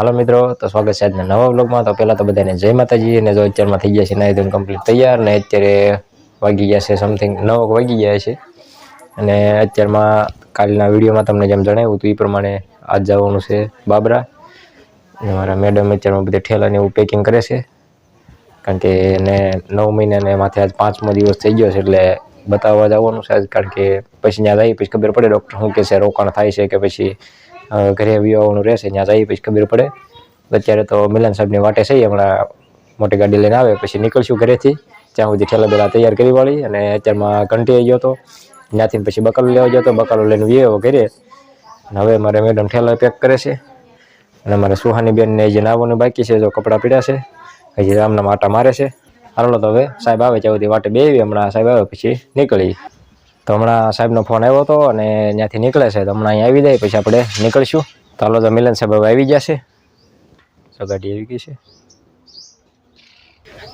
હાલો મિત્રો, તો સ્વાગત છે આજના નવા બ્લોગમાં તો પહેલાં તો બધાને જય માતાજી અને જો અત્યારમાં થઈ ગયા છે નાઈ ધોઈને કમ્પ્લીટ તૈયાર ને અત્યારે વાગી ગયા છે સમથિંગ નવ વાગી ગયા છે. અને અત્યારમાં કાલના વિડીયોમાં તમને જેમ જણાવ્યું હતું એ પ્રમાણે આજ જવાનું છે બાબરા. અને મારા મેડમ અત્યારમાં બધા ઠેલાને એવું પેકિંગ કરે છે. કારણ કે એને નવ મહિનાને માથે આજ પાંચમો દિવસ થઈ ગયો છે એટલે બતાવવા જવાનું છે આજ. કારણ કે પછી ત્યાં જઈ પછી ખબર પડે ડૉક્ટર શું કહે છે, રોકાણ થાય છે કે પછી ઘરે આવવાનું રહેશે, ત્યાં જઈએ પછી ખબર પડે. અત્યારે તો મિલન સાહેબની વાટે છે, હમણાં મોટી ગાડી લઈને આવે, પછી નીકળશું ઘરેથી. ત્યાં સુધી ઠેલા બેલા તૈયાર કરી વાળી, અને અત્યારમાં કંટી ગયો હતો. ત્યાંથી પછી બકાલો લેવા ગયો હતો, બકાલો લઈને વ્યવો ઘરે અને હવે મારે મેડમ ઠેલા પેક કરે છે. અને મારે સુહાની બેનને જે નાવાનું બાકી છે, જો કપડાં પીડ્યા છે, હજી રામના માટા મારે છે. હાલો તો હવે સાહેબ આવે, ત્યાં સુધી વાટે બેવી હમણાં સાહેબ આવે, પછી નીકળી. તો હમણાં સાહેબનો ફોન આવ્યો હતો અને ત્યાંથી નીકળે છે. તો હમણાં અહીંયા આવી જાય, પછી આપણે નીકળશું. તો હાલો, તો મિલન સાહેબ આવી ગયા છે. તો ગાડી આવી ગઈ છે.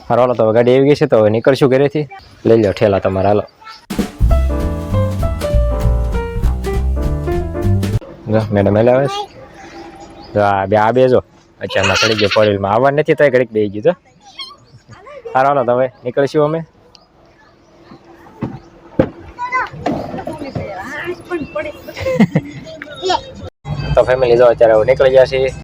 હારો હાલો, તો ગાડી આવી ગઈ છે, તો હવે નીકળશું ઘરેથી. લઈ લો ઠેલા તમારા, હાલો. મેડમ એટલે આવે છે. આ બે આ બે જો. અચાનક ચડી ગયો ફોરેલમાં આવવા નથી તો ઘડીક બે ગયું તો હાલો હાલો, તો હવે નીકળશું અમે. તો ફેમિલી જો અત્યારે નીકળી ગયા છીએ.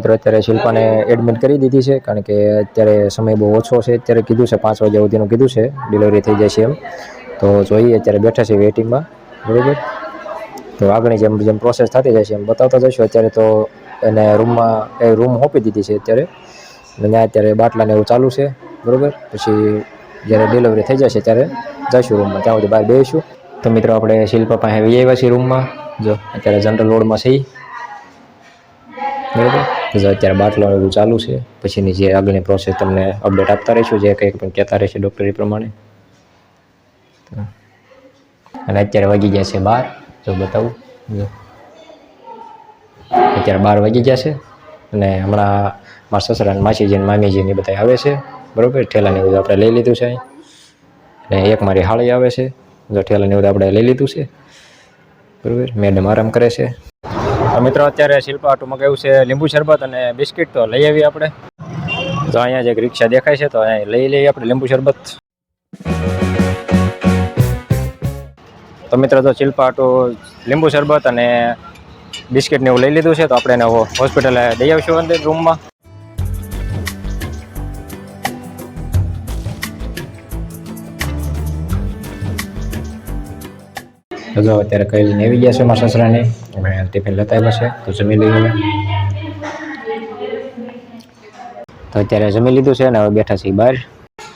મિત્રો, અત્યારે શિલ્પાને એડમિટ કરી દીધી છે, કારણ કે અત્યારે સમય બહુ ઓછો છે. અત્યારે કીધું છે, પાંચ વાગ્યા સુધીનું કીધું છે ડિલિવરી થઈ જશે એમ. તો જોઈએ, અત્યારે બેઠા છે વેઇટિંગમાં બરાબર? તો આગળની જેમ જેમ પ્રોસેસ થતી જશે એમ બતાવતા જઈશું. અત્યારે તો એને રૂમમાં એ રૂમ હોપી દીધી છે અત્યારે. અને ત્યાં અત્યારે બાટલાને એવું ચાલુ છે, બરાબર? પછી જ્યારે ડિલિવરી થઈ જશે ત્યારે જઈશું રૂમમાં ત્યાં સુધી બહાર બેસીશું તો મિત્રો, આપણે શિલ્પા પાસે આવી આવ્યા છીએ રૂમમાં જો, અત્યારે જનરલ રોડમાં છીએ બરાબર? અત્યારે બાટલો એવું ચાલુ છે. પછીની જે આગળની પ્રોસેસ તમને અપડેટ આપતા રહીશું, જે કંઈક પણ કહેતા રહેશે ડૉક્ટર એ પ્રમાણે. અને અત્યારે વાગી ગયા છે બાર. જો બતાવું. અત્યારે બાર વાગી ગયા છે. અને હમણાં મારા સસરા અને માસીજી અને મામીજીની બધા આવે છે. બરાબર? ઠેલાને બધું આપણે લઈ લીધું છે અહીં. અને એક મારી હાળી આવે છે. જો ઠેલાને બધું આપણે લઈ લીધું છે. બરાબર? મેડમ આરામ કરે છે. તો મિત્રો અત્યારે શિલ્પા આટું મગાવ્યું છે? લીંબુ શરબત અને બિસ્કિટ તો લઈ આવીએ આપણે. તો અહીંયા જે રિક્ષા દેખાય છે, તો અહીંયા લઈ લઈએ આપણે લીંબુ શરબત. તો મિત્રો તો શિલ્પા આટું લીંબુ શરબત અને બિસ્કિટ ને એવું લઈ લીધું છે, તો આપણે એને હોસ્પિટલે દઈ આવીશું અંદર રૂમમાં તો અત્યારે કઈ લઈને આવી ગયા છે મારા સસરાને. અમે ટિફિન લેતા આવ્યા છે, તો જમી લઈએ હવે. તો અત્યારે જમી લીધું છે અને હવે બેઠા છીએ બહાર.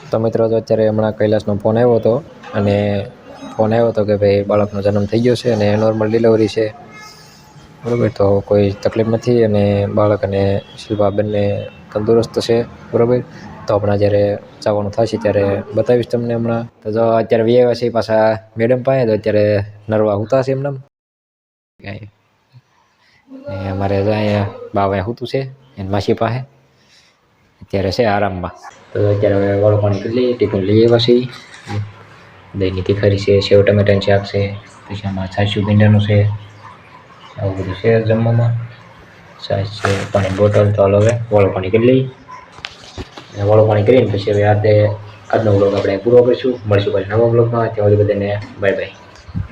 તો મિત્રો તો અત્યારે હમણાં કૈલાસનો ફોન આવ્યો હતો અને ફોન આવ્યો હતો કે ભાઈ બાળકનો જન્મ થઈ ગયો છે અને નોર્મલ ડિલિવરી છે. બરાબર, તો કોઈ તકલીફ નથી અને બાળક અને શિલ્પા બંને તંદુરસ્ત છે. બરાબર? તો હમણાં જ્યારે જવાનું થશે ત્યારે બતાવીશ તમને હમણાં. તો જો અત્યારે વ્યાવ્યા છે પાછા મેડમ પાસે, તો અત્યારે નરવા હુતા છે એમને કાંઈ. અમારે અહીંયા બાવા હુતું છે, એની માસી પાસે. અત્યારે છે આરામમાં. તો અત્યારે વાળું પાણી કરી લઈએ, ટિફિન લઈ આવ્યા દહીંની તીખારી છે, સેવ ટમેટાની શાક છે, પછી આમાં છાશું ભીંડાનું છે, આવું બધું છે જમવામાં. સાઈઝ છે પાણી બોટલ, તો હવે વાળું પાણી કરી લઈએ. અને વાળું પાણી કરીને પછી હવે આજે આજનો બ્લોગ આપણે પૂરો કરીશું. મળીશું પછી નવા બ્લોગમાં ત્યાં સુધી બધાને બાય બાય